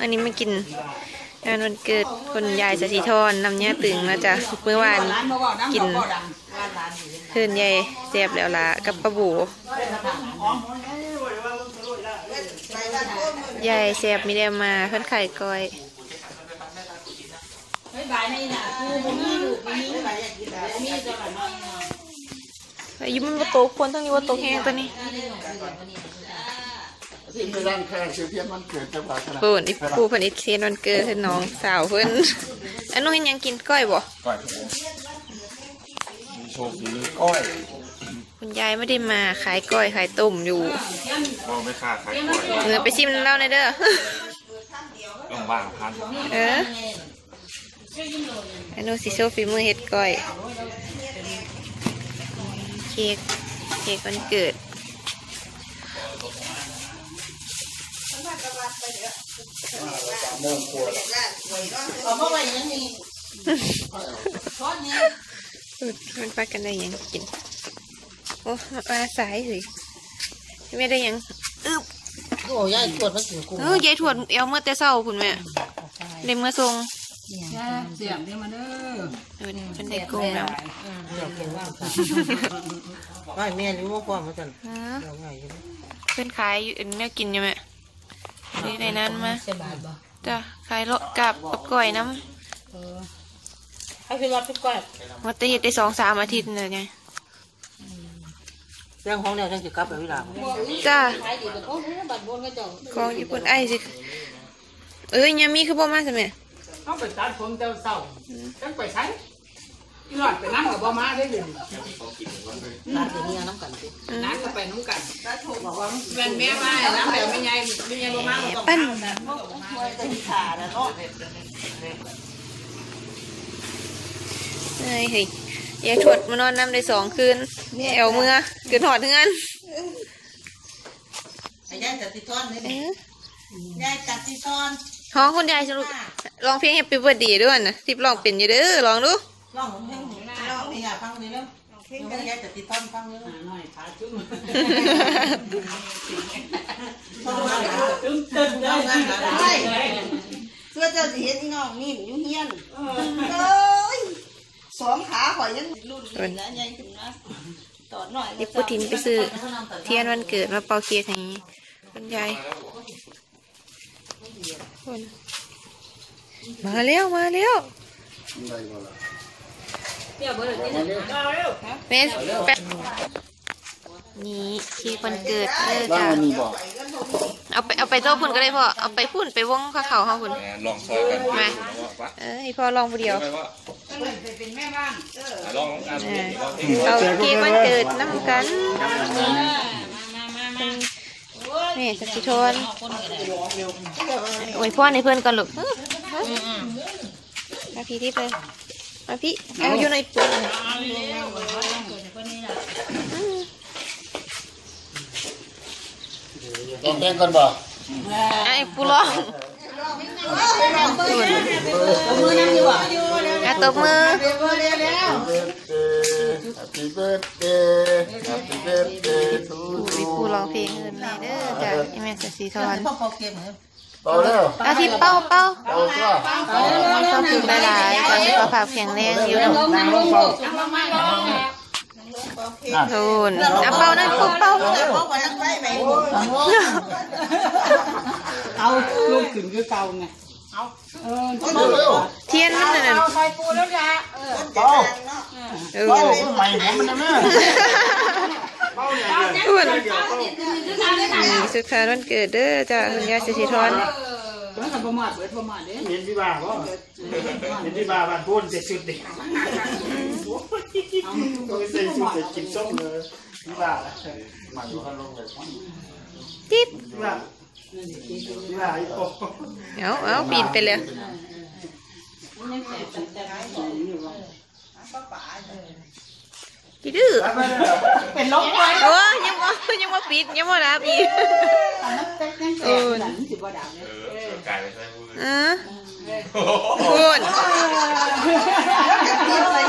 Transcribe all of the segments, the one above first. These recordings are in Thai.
อันนี้มากินงานวันเกิดคนยายสถิธรนำเนี้ยตึงมาจ้ะเมื่อวานกินเพื่อนยายแซ่บแล้วละกับปลาบูยายแซ่บมีได้มาเพื่อนไข่ก้อยอาะอายุมันว่าโตควรต้องอยู่ว่าโตแห้งตัวนี้ ที่ไม่ร่างแค่ชื่อเพี้ยนมันเกิดจะบาดขนาดเพิ่นอีปูเพิ่นอีเทียนวันเกิดเพิ่นน้องสาวเพิ่นอันนู้นเห็นยังกินก้อยบ่ก้อยมีโชคดีก้อยคุณยายไม่ได้มาขายก้อยขายต้มอยู่มองไม่ค่าขายก้อยเออไปชิมเล่าหน่อยเด้อต้องว่างพันเอออันนู้นสิโชว์ฝีมือเฮ็ดก้อยเค้กเค้กวันเกิด เอามาไว้ยังนี่ช้อนนี้มันไปกันได้หยังกิน โอ้มาสายเลยไม่ได้หยังอึบโอ้ยายกดมากินกูเออยายถวดเอวเมื่อแต่เช้าคุณแม่เลยเมื่อทรงเสียงเด้อมาเด้อเออเป็นเด็กโกงแล้วเสียงเก่งมากค่ะไม่แม่รู้ว่าความมาจันเออเดี๋ยวไงอยู่เพื่อนขายอยู่อันแนวกินอยู่ไหม ได้ในนั้นมาใช่บาทบ่จ้ะขายเลาะกับกับก้อยน้เออให้พี่วัดพี่ก้อยำมาแตเฮ็ดได้สองสามอาทิตย์เลยไงเรื่องของเนี่ยจังสิกลับไปเวลาจ้าขายดีกับพวกนี้บัตรบนก็จองของญี่ปุ่นไอ้สิเอ้ยยังมีคือบ่มาใช่ไหมเขาไปตัดผมเจ้าเศร้าจังไปใช้ อีหลอดไปนั่งกับบ่มาได้เลยร้านเดี๋ยวนี้น้ำกันสินั่งก็ไปน้ำกันบอกว่าแม่แม่มาน้ำแบบไม่ใหญ่ไม่ใหญ่บ่มาบ่ต้องปั้นจะมีขาแล้วเนาะเอ้ยเฮ้ยยายถวดมานอนน้ำได้สองคืนแอวเมื่อเกินหอดเงินไอ้ยายจัดติทอนนี่เออยายจัดติทอนห้องคุณยายสรุปร้องเพลง Happy Birthday ด้วยนะทิปร้องเป็นอยู่เด้อลองดู ร้องเพลงร้องนี่อยากฟังนี่แล้วเพลงยายจัดติทอนฟังเลยหน่อยขาจุ้มฟังมาจุ้มตึ้งได้ได้เสื้อเจ้าสิเห็นอีน้องนี่อยู่เฮียนเอ้ยสองขาข่อยยังรุ่นนี่นะยายขึ้นนะตอดหน่อยยิบปุถินไปซื้อเทียนวันเกิดมาเป่าเค้กให้คุณยายคนมาแล้วมาแล้ว เมสนี่คนเกิดเด้อร่าจ้ะงมีบอกเอาไปเอาไปโต๊ะพุ่นก็ได้พ่อเอาไปพุ่นไปวงข้าเขาเขาพุ่นลองซอยกันมาเออให้พ่อลองผู้เดียวเป็นแม่บ้านลองกันเอาค้กวันเกิดน้ำกันนี่สักสิทนโอ้ยพ่อในเพื่อนก่อนลูกอื้อมาพี่ที่ไป มาพี่เอาอยู่ในปุ่นต้องแบ่งกันบ่ไอ้ปูร้องอะตบมือ Happy birthday Happy birthday to พี่ you ปูร้องเพลงเงินเลยเด้อจ้ะไอ้แม่สักสิทนพ่อพอ เก็บเหรอเป่าแล้วเอาที่เป้าเป้าเป่าตัวต้องกินหลายๆตอนนี้ก็ฝากแข็งแรงอยู่นั่งลงเป่าโดนเอาเป้านั่นปุ๊บเป้าพ่อไปทั้งไปไหนเอาลูกขึ้นคือเก่าไงเร็วเทียนมันนั่นน่ะเอาไฟปูแล้วจ้ะเออเป่าเออเป่าใหม่ผมมันนะแม่เป่า อย่างเดียวอ้วนนี่สุดท้ายวันเกิดเด้อจ้ะคุณยายสิทธิธรมันก็บ่มาเบิดบ่มาเด้เห็นพี่บาบ่เห็นพี่บาบ้านพูนเสร็จชุดเด็กเอาก็ใส่ชุดเด็กกินส้มเลยพี่บาหม่อยู่กันลเลยติ๊บพี่บาพี่บาอีกโอ้เอาเอาปีนไปเลย พี่ดื้อเป็นลมไปโอ้ยยังว่ายังว่าปิดยังว่ารับอีกอันนั้นเต็กแน่แตกหลังสิบ่ดับเลยกลายเป็นแม่พูดเออคุณ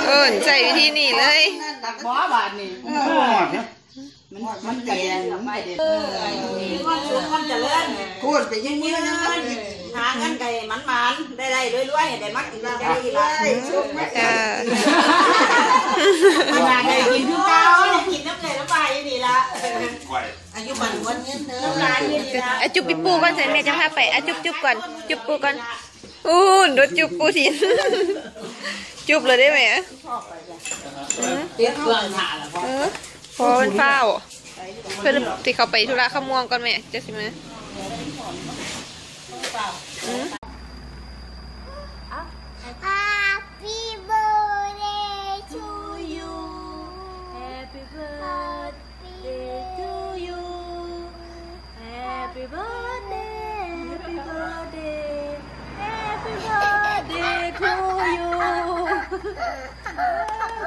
คุณใส่วิธีนี้เลยบ่บาดนี่ หอดเนี่ยมันมันกระแดงไม่เด็ดเออพูดไปยังเงี้ยนะหาเงินไก่มันมันๆได้ได้รวยๆได้มักกินได้ดีละจ้าขนาดได้กินคือเก่ากินน้ำเลยน้ำปลาอยู่นี่ละอายุมันวันนี้เนื้อปลาอยู่นี่ละอะจุบปิปูก่อนใส่แม่จะพาไปอะจุบจุบก่อน จุบปูก่อนอู้นรถจุบปูสิจุบเลยได้ไหมเตรียมเครื่องถ่าแล้ว พอเออพอมันเฝ้า เพื่อนที่เขาไปธุระข้ามวงก่อนแม่จะสิมอืม Happy birthday to you. Happy birthday to you. Happy birthday, happy birthday, happy birthday to you.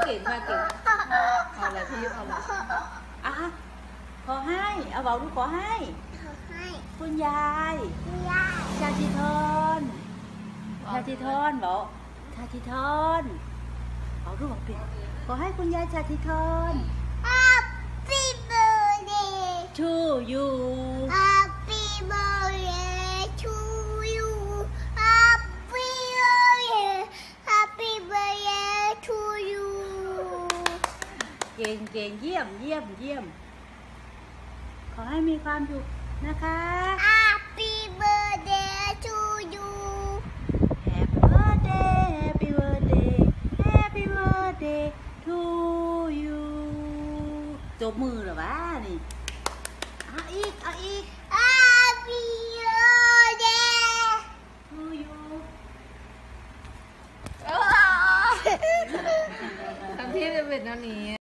เก่งมากเก่ง เอาอะไรพี่เอาอะไรอะขอให้ เอาบอกดูขอให้คุณยายชาติทอนชาติทอนบอกชาติทอนบอกดูบอกเปลี่ยนขอให้คุณยายชาติทอน Happy birthday. to you ก่งเก่งเยี่ยมเยี่ยมเยี่ยม ขอให้มีความสุขนะคะ Happy birthday to you. Happy birthday Happy birthday Happy birthday to you จบมือเหรอวะนี่เอาอีกเอาอีก Happy birthday. to you ทำที่จะเป็นอันนี้